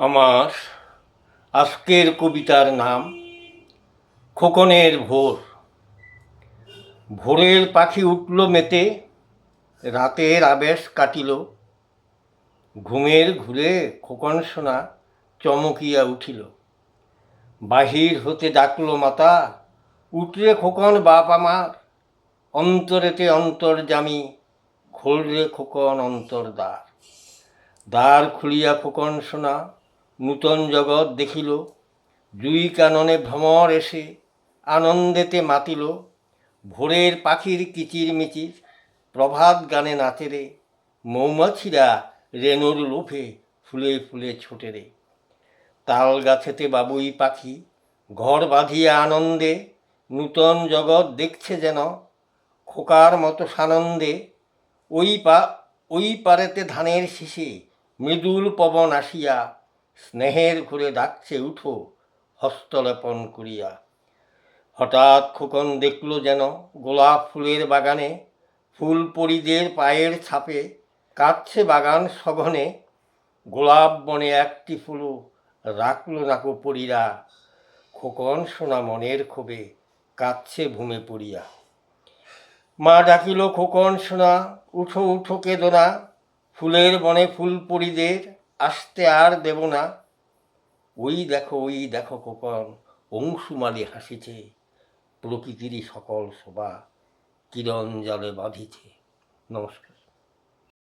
আমার আজকের কবিতার নাম খোকনের ভোর। ভোরের পাখি উঠল মেতে, রাতের আবেশ কাটিল। ঘুমের ঘুরে খোকন সোনা চমকিয়া উঠিল। বাহির হতে ডাকল মাতা, উঠলে খোকন বাপ আমার, অন্তরেতে অন্তর অন্তর্জামি খোলরে খোকন অন্তর দ্বার। দ্বার খুলিয়া খোকন সোনা নূতন জগৎ দেখিল জুই কাননে ভ্রমর এসে আনন্দেতে মাতিল, ভোরের পাখির কিচির মিচির, প্রভাত গানে নাচে রে, মৌমাছিরা রেণুর লোভে ফুলে ফুলে ছোটে রে। তাল গাছেতে বাবুই পাখি, ঘর বাঁধিয়া আনন্দে, নূতন জগৎ দেখছে যেন, খোকার মতো সানন্দে, ওই পা, ওই পারেতে ধানের শীষে মৃদুল পবন আসিয়া স্নেহের ঘুরে ডাকছে, উঠো, হস্তলেপন করিয়া। হঠাৎ খোকন দেখল যেন গোলাপ ফুলের বাগানে ফুল পরিদের পায়ের ছাপে কাঁদছে বাগান সঘনে। গোলাপ বনে একটি ফুলও রাখল নাকো পরিরা। খোকন সোনা মনের ক্ষোভে কাঁদছে ভূমে পড়িয়া। মা ডাকিল, খোকন সোনা, উঠো উঠো কেদনা। ফুলের বনে ফুল পরিদের আসতে আর দেব না। ওই দেখো ওই দেখো কখন অংশুমালি হাসিছে, প্রকৃতিরই সকল শোভা কিরণ জলে বাঁধিছে। নমস্কার।